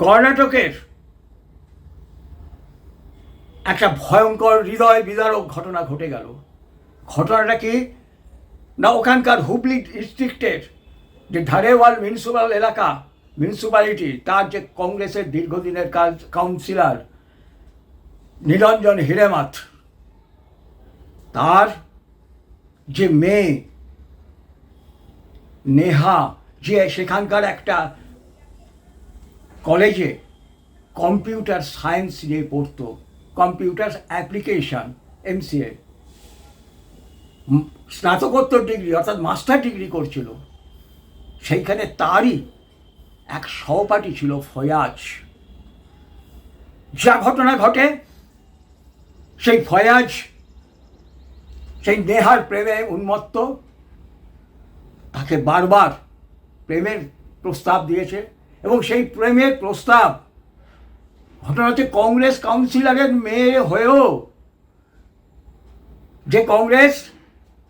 কর্ণাটকের একটা ভয়ঙ্কর হৃদয় বিদারক ঘটনা ঘটে গেল। ঘটনাটা কি? না, ওখানকার হুবলি ডিস্ট্রিক্টের যে ধারেওয়াল মিউনিসিপ্যাল এলাকা মিউনিসিপ্যালিটি তার যে কংগ্রেসের দীর্ঘদিনের কাজ কাউন্সিলর নিরঞ্জন হিরেমাথ, তার যে মেয়ে, নেহা, যে সেখানকার একটা কলেজে কম্পিউটার সায়েন্স নিয়ে পড়তো, কম্পিউটার অ্যাপ্লিকেশন, এমসিএ। স্নাতকোত্তর ডিগ্রি অর্থাৎ মাস্টার ডিগ্রি করছিল। সেইখানে তারই এক সহপাঠী ছিল ফয়াজ। যা ঘটনা ঘটে, সেই ফয়াজ, সেই নেহার প্রেমে উন্মত্ত, তাকে বারবার প্রেমের প্রস্তাব দিয়েছে। এবং সেই প্রেমের প্রস্তাব। ঘটনা হচ্ছে কংগ্রেস কাউন্সিলরের মেয়ে হয়েও যে কংগ্রেস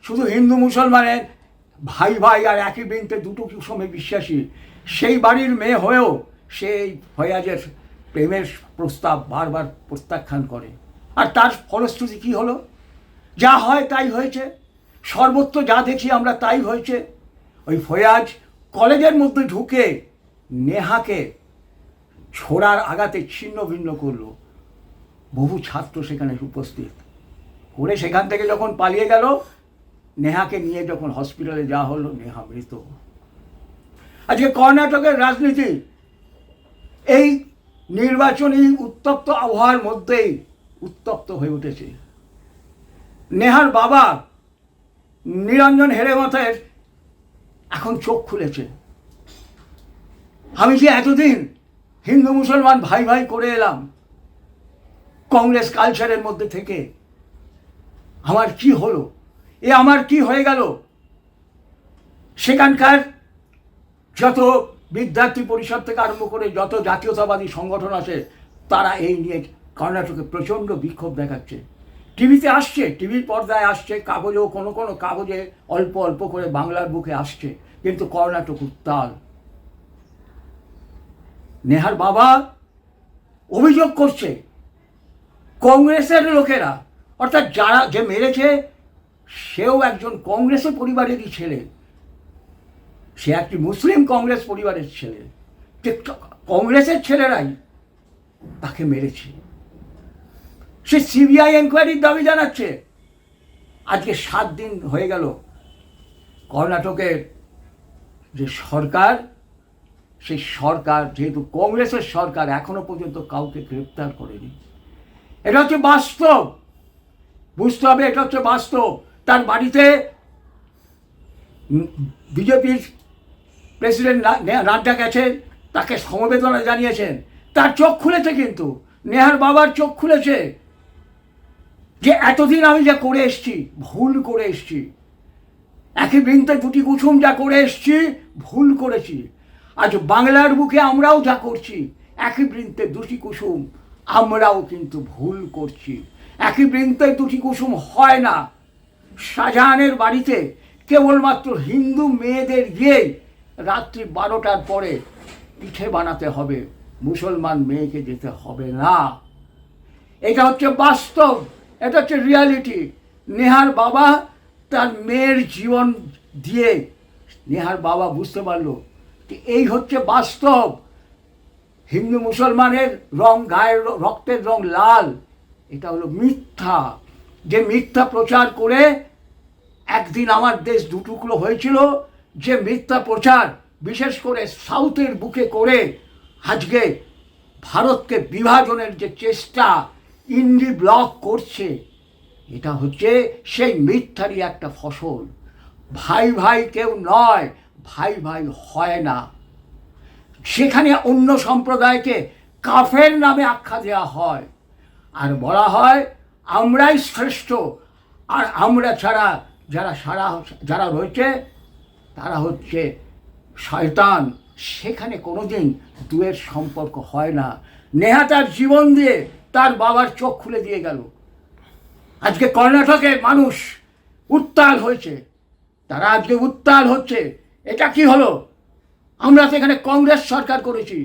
শুধু হিন্দু মুসলমানের ভাই ভাই আর একই বৃন্তে দুটো কুসুমে বিশ্বাসী, সেই বাড়ির মেয়ে হয়েও সেই ফয়াজের প্রেমের প্রস্তাব বারবার প্রত্যাখ্যান করে। আর তার ফলশ্রুতি কী হলো? যা হয় তাই হয়েছে। সর্বত্র যা দেখি আমরা তাই হয়েছে। ওই ফয়াজ কলেজের মধ্যে ঢুকে নেহাকে ছোড়ার আঘাতে ছিন্ন ভিন্ন করল। বহু ছাত্র সেখানে উপস্থিত। করে সেখান থেকে যখন পালিয়ে গেল, নেহাকে নিয়ে যখন হসপিটালে যাওয়া হলো, নেহা মৃত। আজকে কর্ণাটকের রাজনীতি, এই নির্বাচনী উত্তপ্ত আবহাওয়ার মধ্যেই উত্তপ্ত হয়ে উঠেছে। নেহার বাবা নিরঞ্জন হেরে হেরেমথের এখন চোখ খুলেছে। আমি যে এতদিন হিন্দু মুসলমান ভাই ভাই করে এলাম? কংগ্রেস কালচারের মধ্যে থেকে। আমার কি হলো? এ আমার কি হয়ে গেল? সেখানকার যত বিদ্যার্থী পরিষদ থেকে আরম্ভ করে যত জাতীয়তাবাদী সংগঠন আছে, তারা এই নিয়ে কর্ণাটকে প্রচণ্ড বিক্ষোভ দেখাচ্ছে। টিভিতে আসছে, টিভির পর্দায় আসছে, কাগজেও কোনো কোনো কাগজে অল্প অল্প করে বাংলার বুকে আসছে, কিন্তু কর্ণাটক উত্তাল। নেহার বাবা অভিযোগ করছে, কংগ্রেসের লোকেরা, অর্থাৎ যারা যে মেরেছে, সেও একজন কংগ্রেসের পরিবারেরই ছেলে। সে একটি মুসলিম কংগ্রেস পরিবারের ছেলে। কংগ্রেসের ছেলেরাই তাকে মেরেছে। সে সিবিআই এনকোয়ারির দাবি জানাচ্ছে। আজকে সাত দিন হয়ে গেল। কর্ণাটকের যে সরকার সেই সরকার, যেহেতু কংগ্রেসের সরকার এখনও পর্যন্ত কাউকে গ্রেপ্তার করেনি। এটা হচ্ছে বাস্তব। বুঝতে হবে এটা হচ্ছে বাস্তব। তার বাড়িতে বিজেপির প্রেসিডেন্ট নাড্ডা গেছেন, তাকে সমবেদনা জানিয়েছেন। তার চোখ খুলেছে কিন্তু, নেহার বাবার চোখ খুলেছে। যে এতদিন আমি যা করে এসছি, ভুল করে এসছি। একই বৃন্তে দুটি কুসুম যা করে এসছি, ভুল করেছি। আজ বাংলার বুকে আমরাও যা করছি, একই বৃন্তে দুটি কুসুম আমরাও কিন্তু ভুল করছি। একই বৃন্তে দুটি কুসুম হয় না। শাহজাহানের বাড়িতে কেবলমাত্র হিন্দু মেয়েদের গিয়েই রাত্রি বারোটার পরে পিঠে বানাতে হবে, মুসলমান মেয়েকে যেতে হবে না। এটা হচ্ছে বাস্তব, এটা হচ্ছে রিয়ালিটি। নেহার বাবা তার মেয়ের জীবন দিয়ে, নেহার বাবা বুঝতে পারল এই হচ্ছে বাস্তব। হিন্দু মুসলমানের রং গায়ের রক্তের রং লাল, এটা হলো মিথ্যা। যে মিথ্যা প্রচার করে একদিন আমার দেশ দুটুকরো হয়েছিল, যে মিথ্যা প্রচার বিশেষ করে সাউথের বুকে করে আজকে ভারতকে বিভাজনের যে চেষ্টা ইন্ডি ব্লক করছে, এটা হচ্ছে সেই মিথ্যারই একটা ফসল। ভাই ভাই কেউ নয় ভাই ভাই হয় না। সেখানে অন্য সম্প্রদায়কে কাফের নামে আখ্যা দেওয়া হয়। আর বলা হয়, আমরাই শ্রেষ্ঠ, আর আমরা ছাড়া যারা সারা যারা রয়েছে, তারা হচ্ছে শয়তান। সেখানে কোনোদিন দুয়ের সম্পর্ক হয় না। নেহা তার জীবন দিয়ে তার বাবার চোখ খুলে দিয়ে গেল। আজকে কর্ণাটকের মানুষ উত্তাল হয়েছে। তারা আজকে উত্তাল হচ্ছে। এটা কি হলো? আমরা তো এখানে কংগ্রেস সরকার করেছি।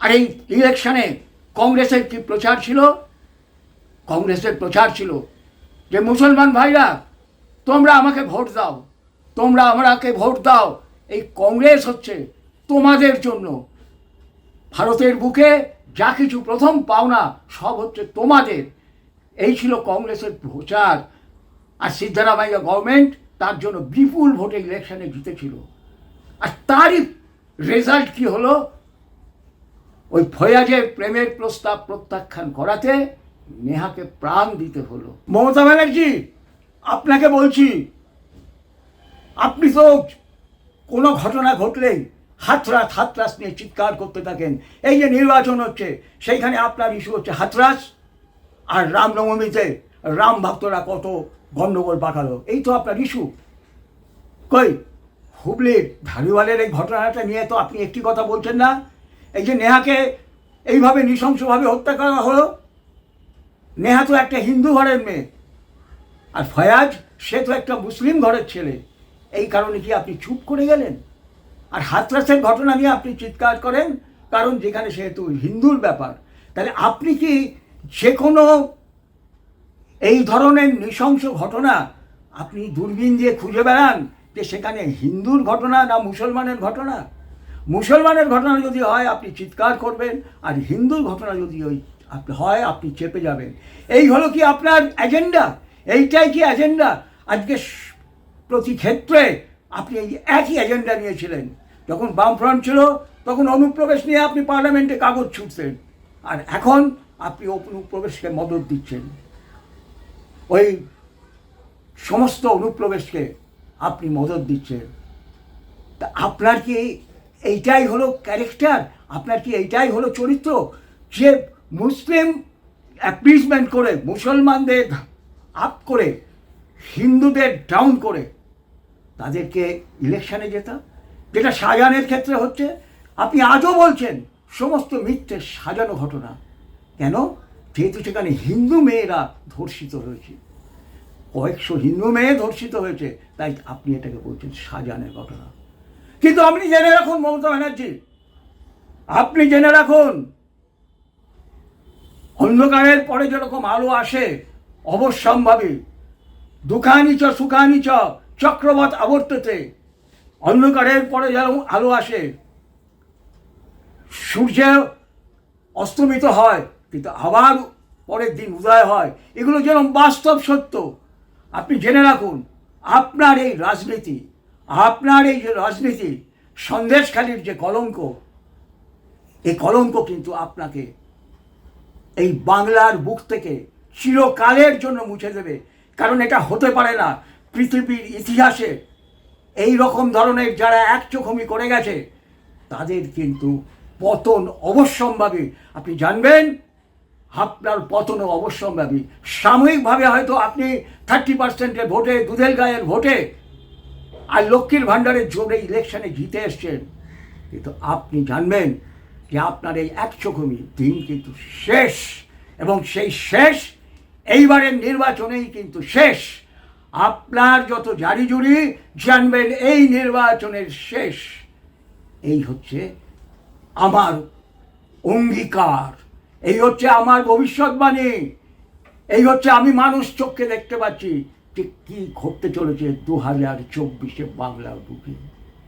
আর এই ইলেকশনে কংগ্রেসের কি প্রচার ছিল? কংগ্রেসের প্রচার ছিল যে, মুসলমান ভাইরা, তোমরা আমাকে ভোট দাও, তোমরা আমাকে ভোট দাও। এই কংগ্রেস হচ্ছে তোমাদের জন্য। ভারতের বুকে যা কিছু প্রথম পাওনা, সব হচ্ছে তোমাদের। এই ছিল কংগ্রেসের প্রচার। আর সিদ্ধারামাইয়া গভর্নমেন্ট তার জন্য বিপুল ভোটে ইলেকশনে জিতেছিল। তারই রেজাল্ট কি হলো? ওই ফয়াজের প্রেমের প্রস্তাব প্রত্যাখ্যান করাতে নেহাকে প্রাণ দিতে হলো। মমতা ব্যানার্জি, আপনাকে বলছি, আপনি তো কোনো ঘটনা ঘটলেই হাতরাস হাতরাস নিয়ে চিৎকার করতে থাকেন। এই যে নির্বাচন হচ্ছে, সেইখানে আপনার ইস্যু হচ্ছে হাতরাস আর রামনবমীতে রাম ভক্তরা কত গণ্ডগোল পাঠালো। এই তো আপনার ইস্যু কই? হুবলির ধারিওয়ালের এই ঘটনাটা নিয়ে তো আপনি একটি কথা বলছেন না। এই যে নেহাকে এইভাবে নৃশংসভাবে হত্যা করা হলো। নেহা তো একটা হিন্দু ঘরের মেয়ে। আর ফয়াজ, সে তো একটা মুসলিম ঘরের ছেলে। এই কারণে কি আপনি চুপ করে গেলেন? আর হাতরাসের ঘটনা নিয়ে আপনি চিৎকার করেন, কারণ যেখানে সেহেতু হিন্দুর ব্যাপার। তাহলে আপনি কি যে কোনো এই ধরনের নৃশংস ঘটনা আপনি দূরবীন দিয়ে খুঁজে বেড়ান? যে সেখানে হিন্দুর ঘটনা না মুসলমানের ঘটনা? মুসলমানের ঘটনা যদি হয়, আপনি চিৎকার করবেন, আর হিন্দুর ঘটনা যদি ওই আপনি হয়, আপনি চেপে যাবেন। এই হলো কি আপনার এজেন্ডা এইটাই কি এজেন্ডা আজকে প্রতি ক্ষেত্রে আপনি এই একই এজেন্ডা নিয়েছিলেন। যখন বামফ্রন্ট ছিল, তখন অনুপ্রবেশ নিয়ে আপনি পার্লামেন্টে কাগজ ছুটতেন আর এখন আপনি অনুপ্রবেশকে মদত দিচ্ছেন। ওই সমস্ত অনুপ্রবেশকে আপনি মদত দিচ্ছেন। তা আপনার কি এইটাই হলো ক্যারেক্টার আপনার কি এইটাই হলো চরিত্র? যে মুসলিম অ্যাপিসমেন্ট করে, মুসলমানদের আপ করে, হিন্দুদের ডাউন করে, তাদেরকে ইলেকশানে যেতাম যেটা শাহজাহানের ক্ষেত্রে হচ্ছে, আপনি আজও বলছেন, সমস্ত মিথ্যে সাজানো ঘটনা। কেন? যেহেতু সেখানে হিন্দু মেয়েরা ধর্ষিত হয়েছে। কয়েকশো হিন্দু মেয়ে ধর্ষিত হয়েছে। তাই আপনি এটাকে বলছেন শাহজাহানের ঘটনা। কিন্তু আপনি জেনে রাখুন, মমতা ব্যানার্জি। আপনি জেনে রাখুন, অন্ধকারের পরে যেরকম আলো আসে, অবশ্যম্ভাবী। দুঃখানি চ, সুখানি চ, চক্রবত আবর্ততে অন্ধকারের পরে যেরকম আলো আসে, সূর্য অস্তমিত হয়, কিন্তু আবার পরের দিন উদয় হয়। এগুলো যেরকম বাস্তব সত্য আপনি জেনে রাখুন, আপনার এই রাজনীতি, আপনার এই যে রাজনীতি, সন্দেশখালির যে কলঙ্ক, এই কলঙ্ক কিন্তু আপনাকে এই বাংলার বুক থেকে চিরকালের জন্য মুছে দেবে। কারণ এটা হতে পারে না, পৃথিবীর ইতিহাসে এই রকম ধরনের যারা একচোখমি করে গেছে, তাদের কিন্তু পতন অবশ্যম্ভাবী। আপনি জানবেন আপনার পতনও অবশ্যম্ভাবী। সাময়িকভাবে হয়তো আপনি থার্টি পার্সেন্টের ভোটে দুধেল গায়ের ভোটে আর লক্ষ্মীর ভাণ্ডারের জোরে ইলেকশনে জিতে এসছেন। কিন্তু আপনি জানবেন যে আপনার এই একচোখমি দিন কিন্তু শেষ এবং সেই শেষ এইবারের নির্বাচনেই কিন্তু শেষ। আপনার যত জারি জুরি, জানবেন এই নির্বাচনের শেষ। এই হচ্ছে আমার অঙ্গীকার। এই হচ্ছে আমার ভবিষ্যৎবাণী। এই হচ্ছে আমি মানুষ চোখকে দেখতে পাচ্ছি। ঠিক কী ঘটতে চলেছে দু হাজার চব্বিশে বাংলার বুকে?